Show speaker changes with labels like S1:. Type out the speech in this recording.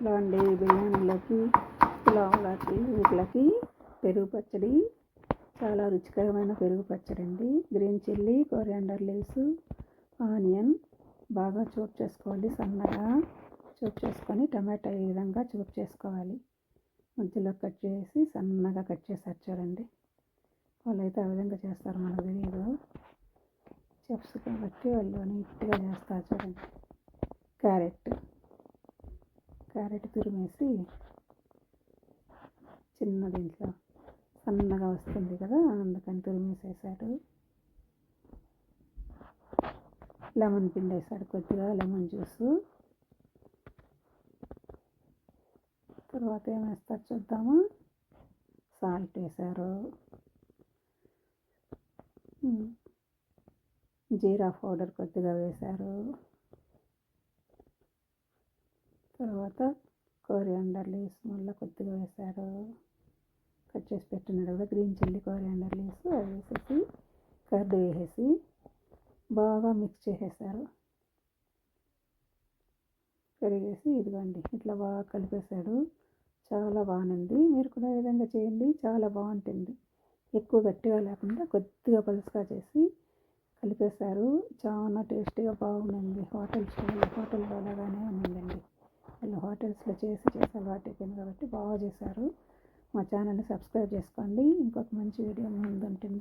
S1: Hello అండి బిర్యానీలోకి పులావులకి వీటికి పెరుగు పచ్చడి. చాలా రుచికరమైన పెరుగు పచ్చడి అండి. Green chilli coriander leaves onion బాగా చూపు చేసుకోవాలి సన్నగా. చూప్ చేసుకొని టమాటా ఈ విధంగా చూప్ చేసుకోవాలి. మధ్యలో కట్ చేసి సన్నగా కట్ చేసారు చూడండి. వాళ్ళైతే ఆ విధంగా చేస్తారు మనకు తెలియదు చెప్స్ కాబట్టి వాళ్ళు నీట్గా చేస్తారు చూడండి. క్యారెట్ క్యారెట్ తురిమేసి చిన్న దీంట్లో సన్నగా వస్తుంది కదా అందుకని తురిమేసేసాడు. లెమన్ పిండి వేసాడు కొద్దిగా లెమన్ జ్యూసు. తర్వాత ఏం వేస్తారు చూద్దాము? సాల్ట్ వేశారు జీరా పౌడర్ కొద్దిగా వేశారు తర్వాత కోరియాండర్ లీవ్స్ మళ్ళీ కొద్దిగా వేశారు. కట్ చేసి పెట్టినాడు కదా గ్రీన్ చిల్లీ కోరియాండర్ లీవ్స్ అవి వేసేసి కర్డ్ వేసేసి బాగా మిక్స్ చేసేసారు పెరిగేసి ఇదిగోండి ఇట్లా బాగా కలిపేశాడు. చాలా బాగుంది. మీరు కూడా విధంగా చేయండి. చాలా బాగుంటుంది. ఎక్కువ గట్టిగా లేకుండా కొద్దిగా పలుసుగా చేసి కలిపేశారు. చాలా టేస్టీగా బాగుందండి. హోటల్ స్టైల్ హోటల్ లాగానే ఉందండి. హోటల్స్లో చేసి చేసి అలవాటు అయిపోయింది కాబట్టి బాగా చేశారు. మా ఛానల్ని సబ్స్క్రైబ్ చేసుకోండి. ఇంకొక మంచి వీడియో ముందు ఉంటుంది